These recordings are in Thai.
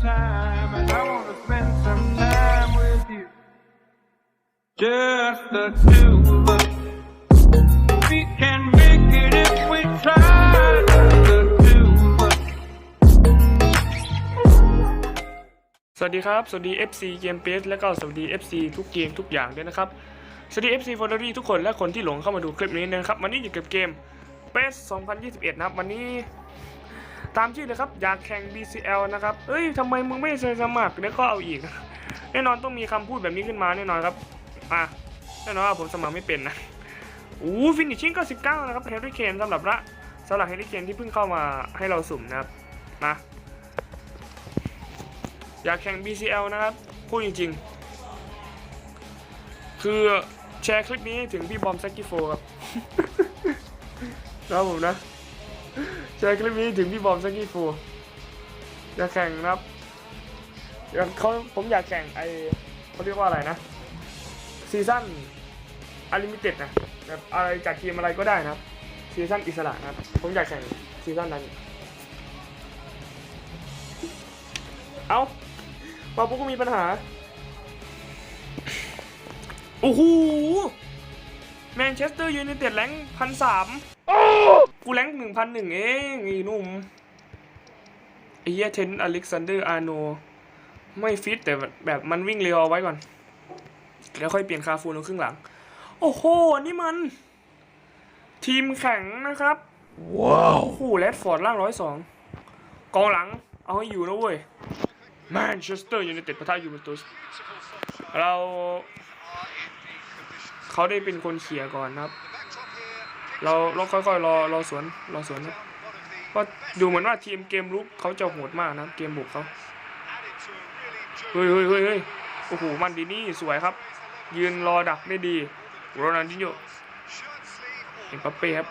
time, and I wanna spend some time with you. Just the two of us. We can make it if we try. Just the two of us. สวัสดีครับ สวัสดี FC เกมเปสและก็สวัสดี FC ทุกเกมทุกอย่างด้วยนะครับ สวัสดี FC f o l l o w ทุกคนและคนที่หลงเข้ามาดูคลิปนี้นะครับ วันนี้อยู่กับเกม PES 2021 นะครับ วันนี้ ตามชื่อเลยครับ อยากแข่ง BCL นะครับ เอ้ยทำไมมึงไม่เซ็นสมัครแล้วก็เอาอีก แน่นอนต้องมีคำพูดแบบนี้ขึ้นมาแน่นอนครับ อะ แน่นอนว่าผมสมัครไม่เป็นนะอู้ฟินิชชิ่งก็19 นะครับเฮริเคนสำหรับละสำหรับเฮริเคนที่เพิ่งเข้ามาให้เราสุ่มนะครับ มา อยากแข่ง BCL นะครับ พูดจริง ๆ คือแชร์คลิปนี้ถึงพี่บอมแซกกิโฟครับนะครับผมนะ แชร์คลิปนี้ถึงพี่บอมแซกกิโฟอยากแข่งนะครับอยากเขาผมอยากแข่งไอเขาเรียกว่าอะไรนะซีซั่นอลิมิเต็ดนะแบบอะไรจากทีมอะไรก็ได้นะครับซีซั่นอิสระนะครับผมอยากแข่งซีซั่นนั้น เอามาปุ๊บก็มีปัญหาโอ้โหแมนเชสเตอร์ยูไนเต็ดแรงพันสาม กูแรงหนึ่งพันหนึ่งเองไอ้หนุ่มไอ้เหี้ยเทนอเล็กซานเดอร์อาร์โน ไม่ฟิตแต่แบบมันวิ่งเร็วเอาไว้ก่อน แล้วค่อยเปลี่ยนคาฟูลงครึ่งหลัง โอ้โห นี่มัน ทีมแข่งนะครับ ว้าวโอ้โหแรดฟอร์ดล่างร้อยสองกองหลัง เอาให้อยู่นะเว้ยแมนเชสเตอร์ยูไนเต็ดปะทะยูเวนตุสเรา เขาได้เป็นคนเขี่ยร์ก่อนนะครับ เราเราค่อยๆรอรอสวนรอสวนนะเพราะดูเหมือนว่าทีมเกมลุกเขาจะโหดมากนะเกมบุกเขาเฮ้ยเฮ้ยเฮ้ยเฮ้ยโอ้โหมันดีนี่สวยครับ ยืนรอดักได้ดีโรนัลดินโญเอ็มบัปเป้ครับ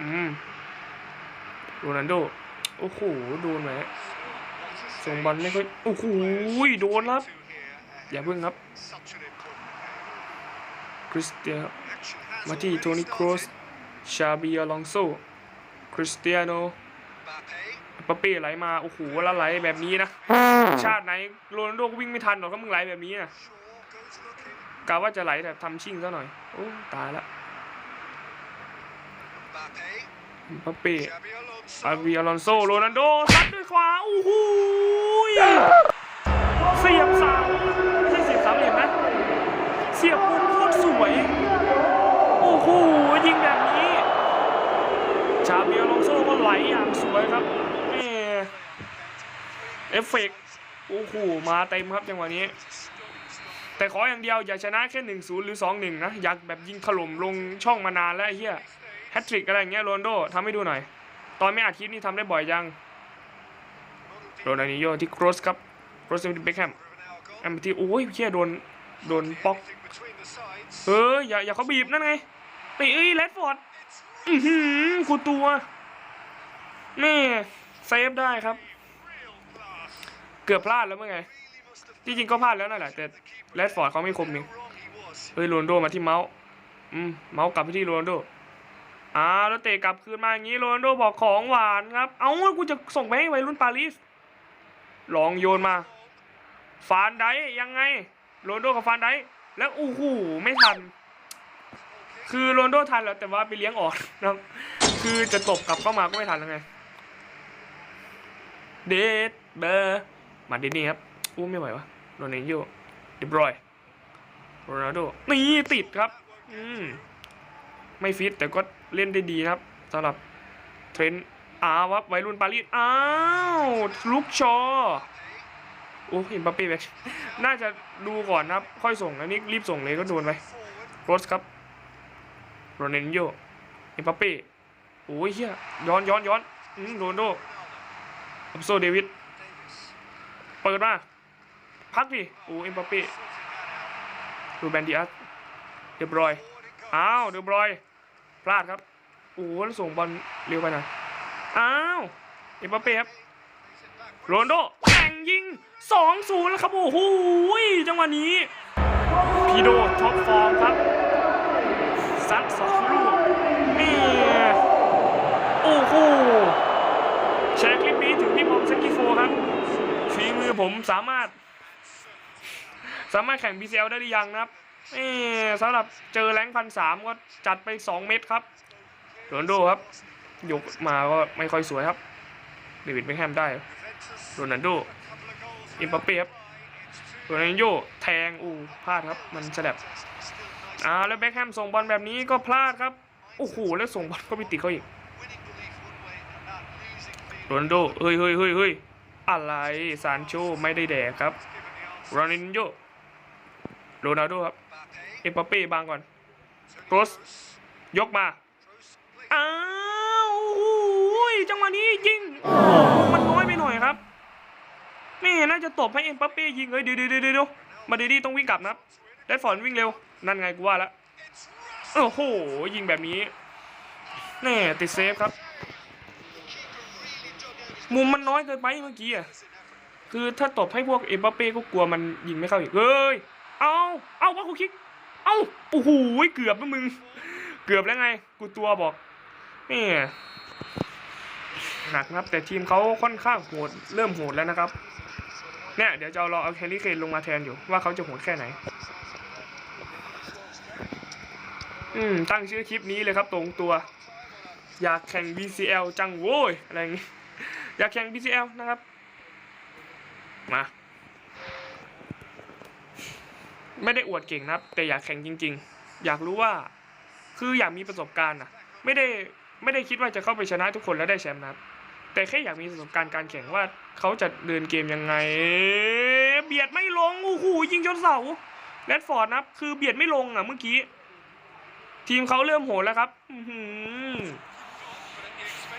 อืมโรนัลโดโอ้โหโดนไหมส่งบอลไม่ค่อยโอ้โหโดนครับ อย่าเพิ่งครับคริสเตีย มาที่โทนี่ครอสชาบีอลองโซคริสเตียโนปาเป้ไหลมา โอ้โหแล้วไหลแบบนี้นะ ชาติไหนโรนัลโดก็วิ่งไม่ทันหรอกถ้ามึงไหลแบบนี้นะกะว่าจะไหลแบบทำชิ่งซะหน่อย โอ้ตายละปาเป้อาบีอลอนโซโรนัลโดซัดด้วยขวา โอ้โหยเสียบสามไม่ใช่เสียบสามเหลี่ยมนะ เสียบมุมโคตรสวย โอ้โหยิงแบบนี้ ชาเบียลองโซ่ก็ไหลอย่างสวยครับเอฟเฟกต์โอ้โหมาเต็มครับจังหวะนี้ แต่ขออย่างเดียวอย่าชนะแค่ 1-0 หรือ 2-1 นะ อยากแบบยิงถล่มลงช่องมานานแล้วเหี้ยแฮตทริกอะไรอย่างเงี้ยโรนโดทำให้ดูหน่อย ตอนไม่อาทิตย์นี่ทำได้บ่อยยังโรนัลดิโญที่ครอสครับครอสเป็นเบคแฮมแอมที่โอ้ยเหี้ยโดนโดนป๊อกเอออย่าอย่าเขาบีบนั่นไง ไปเอ้ยแรดฟอร์ดอือหือกูตัวแม่เซฟได้ครับ เกือบพลาดแล้วเมื่อไงที่จริงก็พลาดแล้วนั่นแหละแต่แรดฟอร์ดเขาไม่คมนี่เฮ้ยโรนโดมาที่เมาส์อืมเมาส์กลับไปที่โรนโดอ่าแล้วเตะกลับคืนมาอย่างนี้โรนโดบอกของหวานครับ เอ้ากูจะส่งไปให้วัยรุ่นปารีสลองโยนมา ฟานไดยังไงโรนโดกับฟานไดแล้วโอ้โหไม่ทัน คือโรนโดทันแล้วแต่ว่าไปเลี้ยงออกนะครับคือจะตบกลับเข้ามาก็ไม่ทันแล้วไง เดดเบอร์มาเดนี่ครับอู้ไม่ไหววะโรนัลโยเดบรอยโรนัลโดนี่ติดครับ อืมไม่ฟิตแต่ก็เล่นได้ดีครับสำหรับเทรนต์อาวับวัยรุ่นปารีสอ้าวลุกชอโอ้เห็นปาเป้แบ็คน่าจะดูก่อนนะครับ ค่อยส่งอันนี้รีบส่งเลยก็โดนไปโรสครับ โรนัลโยเอ็มบัปเป้โอ้ยเฮียย้อนย้อนย้อนอืมโรนโดอัมโซเดวิดเปิดมาพักดิโอ้เอ็มบัปเป้รูแบนดิอัสเดบรอยอ้าวเดบรอยพลาดครับโอ้แล้วส่งบอลเร็วไปหน่อยอ้าวเอ็มบัปเป้ครับโรนโดแต่งยิง2-0แล้วครับโอ้โหจังหวะนี้พีโดท็อปฟอร์มครับ ซัดสองลูกนี่โอ้โหแชร์คลิปนี้ถึงพี่บอมเซกิโฟครับฝีมือผมสามารถ สามารถแข่ง BCL ได้หรือยังนะครับเอ้สำหรับเจอแรงพันสามก็จัดไป 2 เม็ดครับโรนลโดครับยกมาก็ไม่ค่อยสวยครับเดวิดเบคแฮมได้โรนัลโดอิมบัปเป้ครับโรนัลโยแทงอูพลาดครับ มันฉลับ อ่าแล้วเบคแฮมส่งบอลแบบนี้ก็พลาดครับ โอ้โหแล้วส่งบอลก็ไปติดเขาอีกโรนัลโดเฮ้ยเฮ้ยเฮ้ยเฮ้ยอะไรซานโชไม่ได้แดกครับโรนัลโยโรนัลโดครับเอปเป้บางก่อนโรสยกมา อ้าวโอ้ยจังหวะนี้ยิง มันน้อยไปหน่อยครับแม่น่าจะตบให้เอ็มบัปเป้ยิงเอ้ยเดี๋ยวเดี๋ยวเดี๋ยวเดี๋ยวมาดีดีต้องวิ่งกลับนะครับ ได้ฟอนวิ่งเร็ว นั่นไงกูว่าล้วโอ้โห ยิงแบบนี้ แน่ติดเซฟครับ มุมมันน้อยเกินไปเมื่อกี้อะ คือถ้าตบให้พวกเอ็มบัปเป้ก็กลัวมันยิงไม่เข้าอีกเฮ้ย เอาเอาว่ากูคิก เอาโอ้โห เกือบนะมึง เกือบแล้วไง กูตัวบอกนี่หนักนะครับ แต่ทีมเขาค่อนข้างโหด เริ่มโหดแล้วนะครับ เนี่ย เดี๋ยวจะเอารอเอาแคลรี่เคนลงมาแทนอยู่ว่าเขาจะโหดแค่ไหน อืมตั้งชื่อคลิปนี้เลยครับตรงตัว อยากแข่ง BCL จังโว้ยอะไรอย่างงี้อยากแข่ง BCL นะครับ มาไม่ได้อวดเก่งนะครับ แต่อยากแข่งจริง ๆ อยากรู้ว่าคืออยากมีประสบการณ์อะไม่ได้ไม่ได้คิดว่าจะเข้าไปชนะทุกคนแล้วได้แชมป์นะครับ แต่แค่อยากมีประสบการณ์การแข่งว่าเขาจะเดินเกมยังไง เบียดไม่ลงโอ้โหยิงจนเสาแรดฟอร์ดนะครับ คือเบียดไม่ลงอะเมื่อกี้ ทีมเขาเริ่มโหดแล้วครับ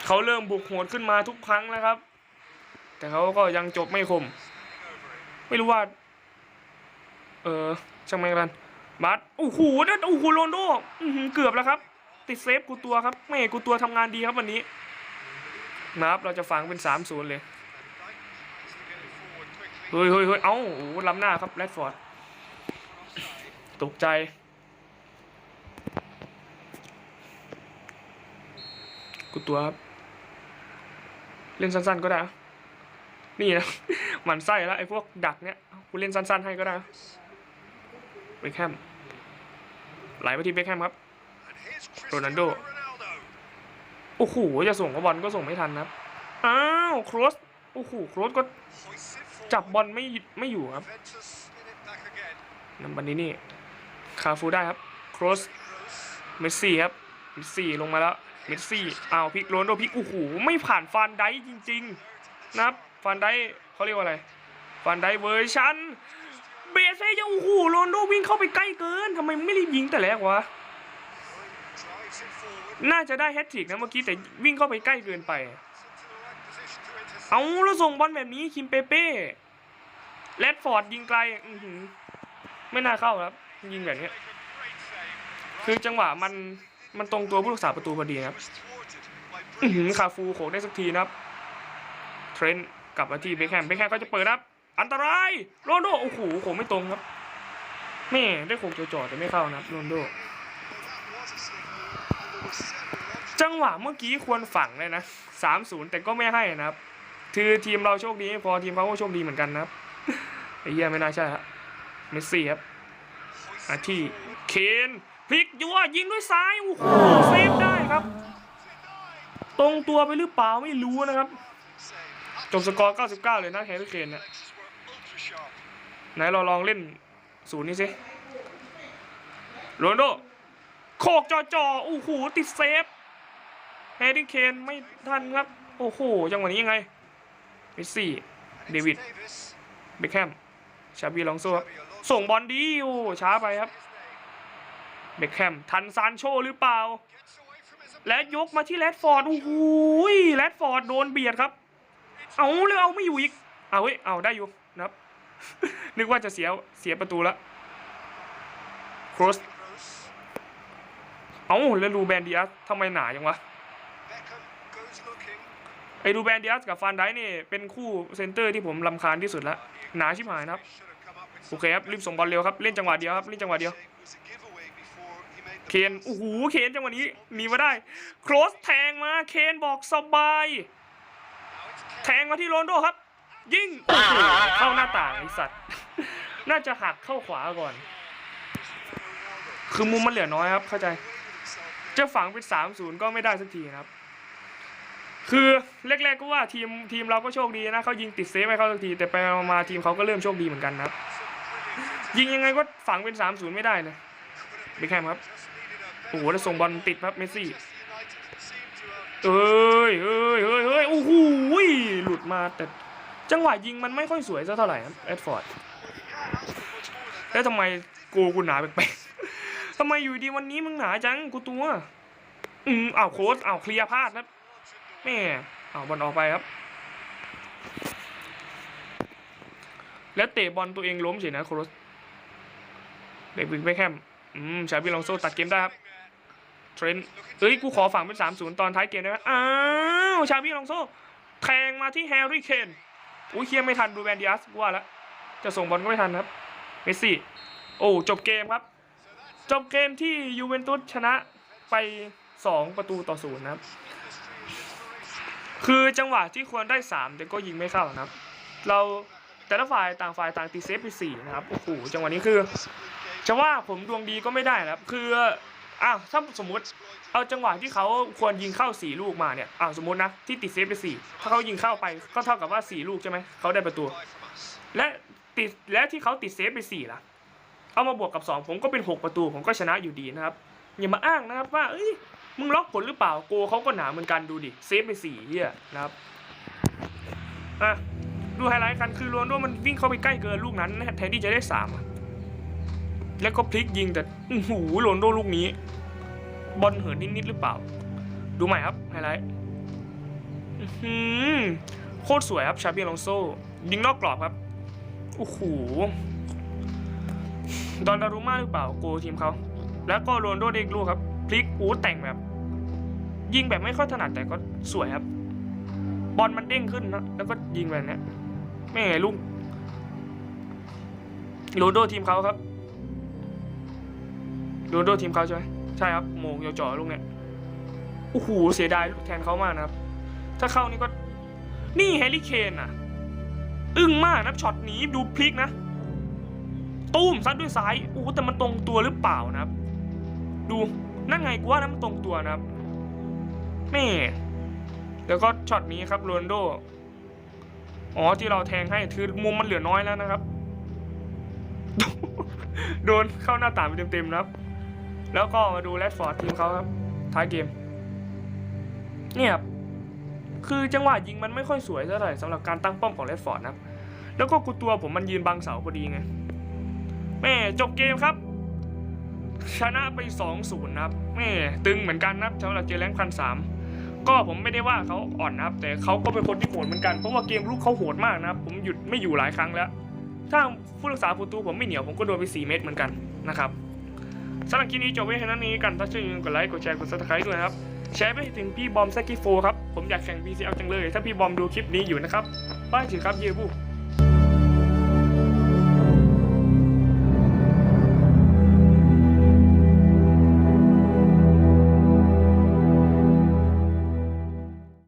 เขาเริ่มบุกโหดขึ้นมาทุกครั้งแล้วครับ แต่เขาก็ยังจบไม่คม ไม่รู้ว่า เออช่างแม่งกันบัสโอ้โหนั่นโอ้โหโรนโดเกือบแล้วครับ ติดเซฟกูตัวครับแม่กูตัวทำงานดีครับวันนี้นะครับเราจะฝังเป็นสามศูนย์เลยเฮ้ยเฮ้ยเฮ้ยเอ้าโอ้ล้ำหน้าครับแรดฟอร์ดตกใจ ตัวครับ เล่นสั้นๆก็ได้ นี่นะ หมันไส้แล้วไอ้พวกดักเนี้ยกูเล่นสั้นๆให้ก็ได้เบคแฮมไหลไปที่เบคแฮมครับ โรนัลโด โอ้โห จะส่งบอลก็ส่งไม่ทันนะครับ อ้าวโครสโอ้โหโครสก็จับบอลไม่ไม่อยู่ครับนัมบันนี้นี่ คาฟูได้ครับ โครส เมสซี่ครับ เมสซี่ลงมาแล้ว เมสซี่เอาพิกโรนโดพิกโอ้โหไม่ผ่านฟานไดจริง ๆ นะครับฟานไดเขาเรียกว่าอะไรฟานไดเวอร์ชันเบสเซ่ยังโอ้โหโรนโดวิ่งเข้าไปใกล้เกินทำไมไม่รีบยิงแต่แรกวะน่าจะได้แฮตทริกนะเมื่อกี้แต่วิ่งเข้าไปใกล้เกินไป เอาแล้วส่งบอลแบบนี้คิมเปเป้แรดฟอร์ดยิงไกลอื้อหือไม่น่าเข้าครับ ยิงแบบนี้ คือจังหวะมัน มันตรงตัวผู้รักษาประตูพอดีครับคาฟูโขกได้สักทีนะครับ เทรนต์กลับมาที่เบคแฮมเบคแฮมก็จะเปิดนะครับ อันตรายโรนโดโอ้โหโขกไม่ตรงครับแม่ได้โขกจ่อๆแต่ไม่เข้านะครับโรนโดจังหวะเมื่อกี้ควรฝังเลยนะสามศูนย์แต่ก็ไม่ให้นะครับ คือทีมเราโชคดีพอทีมเขาก็โชคดีเหมือนกันนะครับไอ้เหี้ยไม่น่าใช่ครับเมสซี่ครับอาที่เคน พลิกยัวยิงด้วยซ้ายโอ้โหเซฟได้ครับ ตรงตัวไปหรือเปล่าไม่รู้นะครับจบสกอร์ 99 เลยนะแฮร์รี่เคนเนี่ยไหนเราลองเล่นศูนย์นี้สิโรนโดโคกจอจอโอ้โหติดเซฟแฮร์รี่เคนไม่ทันครับ โอ้โหจังหวะนี้ยังไงเมสซี่เดวิดเบคแฮมชาบีลองโซ่ส่งบอลดีโอ้ช้าไปครับ เบคแฮมทันซานโชหรือเปล่า และยกมาที่แรดฟอร์ด โอ้โหแรดฟอร์ดโดนเบียดครับ เอาเลยเอาไม่อยู่อีก เอาเฮ้ย เอาได้อยู่นะครับ นึกว่าจะเสียเสียประตูละโครสเอ้าแล้วรูแบนดิอัสทำไมหนาจังวะไอ้รูแบนดิอัสกับฟานไดค์นี่เป็นคู่เซนเตอร์ที่ผมลำคาญที่สุดละหนาชิบหายนะครับ โอเคครับ รีบส่งบอลเร็วครับ เล่นจังหวะเดียวครับ เล่นจังหวะเดียว เคนโอ้โหเคนจังหวะนี้หนีมาได้โครสแทงมาเคนบอกสบาย แทงมาที่โรนโดครับ ยิงโอ้โหเข้าหน้าต่างไอสัตว์ น่าจะหักเข้าขวาก่อน คือมุมมันเหลือน้อยครับ เข้าใจ จะฝังเป็นสามศูนย์ก็ไม่ได้สักทีนะครับ คือแรกๆก็ว่าทีมทีมเราก็โชคดีนะเขายิงติดเซฟไม่เข้าสักที แต่ไปมาทีมเขาก็เริ่มโชคดีเหมือนกันนะยิงยังไงก็ฝังเป็นสามศูนย์ไม่ได้เลยเบคแฮมครับ โอ้โหแล้วส่งบอลติดครับเมสซี่เอ้ยเอ้ยเอ้ยเอ้ยโอ้โหหลุดมาแต่จังหวะยิงมันไม่ค่อยสวยสักเท่าไหร่ครับแอดฟอร์ดแล้วทำไมกูกูหนาแปลกๆทำไมอยู่ดีวันนี้มึงหนาจังกูตัวอืมอ้าวโค้ชอ้าวเคลียร์พลาดครับแม่อ้าวบอลออกไปครับ แล้วเตะบอลตัวเองล้มเฉยนะโค้ชเด็กวิงไปแคมอืมชาบิลองโซตัดเกมได้ครับ รนต์เอ้ยกูขอฝังเป็น 3-0 ตอนท้ายเกมได้ไหมอ้าวชาบิลองโซแทงมาที่แฮร์รี่เคนอุ้ยเคลียไม่ทันดูแวนดิอัสว่าแล้วจะส่งบอลก็ไม่ทันครับเมสซี่โอ้จบเกมครับ จบเกมที่ยูเวนตุสชนะไป 2 ประตูต่อศูนย์นะครับคือจังหวะที่ควรได้ 3 แต่ก็ยิงไม่เข้านะครับ เราแต่ละฝ่ายต่างฝ่ายต่างตีเซฟไป4นะครับโอ้โหจังหวะนี้คือจะว่าผมดวงดีก็ไม่ได้นะครับ คือ อ้าวถ้าสมมติเอาจังหวะที่เขาควรยิงเข้า 4 ลูกมาเนี่ยอ้าวสมมตินะที่ติดเซฟไป 4 ถ้าเขายิงเข้าไปก็เท่ากับว่า 4 ลูกใช่ไหมเขาได้ประตู และติดและที่เขาติดเซฟไป4ล่ะ เอามาบวกกับ 2 ผมก็เป็น 6 ประตู ผมก็ชนะอยู่ดีนะครับ อย่ามาอ้างนะครับว่าเอ้ยมึงล็อกผลหรือเปล่าโกเขาก็หนาเหมือนกันดูดิเซฟไป4เฮียนะครับอะดูไฮไลท์กันคือโรนลโดมันวิ่งเข้าไปใกล้เกินลูกนั้นแทนที่จะได้สามอะ แล้วก็พลิกยิงแต่โอ้โหโรนโดลูกนี้ บอลเหินนิดๆหรือเปล่า ดูใหม่ครับไฮไลท์โคตรสวยครับชาเปียลองโซ ยิงนอกกรอบครับโอ้โหดอนดารุมาหรือเปล่าโกทีมเขาแล้วก็โรนโดเด็กลูกครับ พลิกอูแต่งแบบ ยิงแบบไม่ค่อยถนัดแต่ก็สวยครับ บอลมันเด้งขึ้นนะแล้วก็ยิงแบบนี้ยแม่ลูกโรนโดทีมเขาครับ โรนโดทีมเขาใช่ไหมใช่ครับโมงยจ่อๆลูกเนี้ยโอ้โหเสียดายแทนเขามากนะครับ ถ้าเข้านี่ก็นี่แฮร์รี่เคนอะ อึ้งมากนะช็อตนี้ดูพลิกนะ ตูมซัดด้วยซ้ายโอ้แต่มันตรงตัวหรือเปล่านะครับ ดูนั่นไงกูว่านั้นมันตรงตัวนะครับแม่แล้วก็ช็อตนี้ครับโรนโดอ๋อที่เราแทงให้คือมุมมันเหลือน้อยแล้วนะครับ โดนเข้าหน้าต่างไปเต็มๆนะครับ แล้วก็มาดูแรดฟอร์ดทีมเขาครับ ท้ายเกม เนี่ยครับคือจังหวะยิงมันไม่ค่อยสวยเท่าไหร่สำหรับการตั้งป้อมของแรดฟอร์ดนะครับ แล้วก็กูตัวผมมันยืนบังเสาพอดีไง แม่จบเกมครับ ชนะไป 2-0นะครับแม่ตึงเหมือนกันนะครับสำหรับเจอแรงพันสามก็ผมไม่ได้ว่าเขาอ่อนนะครับ แต่เขาก็เป็นคนที่โหดเหมือนกัน เพราะว่าเกมลุกเขาโหดมากนะครับ ผมหยุดไม่อยู่หลายครั้งแล้ว ถ้าผู้รักษาประตูผมไม่เหนียวผมก็โดนไป 4 เมตรเหมือนกันนะครับ สำหรับคลิปนี้จบไว้แค่นั้นนี้กันถ้าช่นชมกดไลค์กดแชร์กดซับสไครต์ด้วยครับแชร์ไปถึงพี่บอมแซกกี้โฟครับผมอยากแข่ง BCL จังเลย ถ้าพี่บอมดูคลิปนี้อยู่นะครับไป้ายถือครับเยบู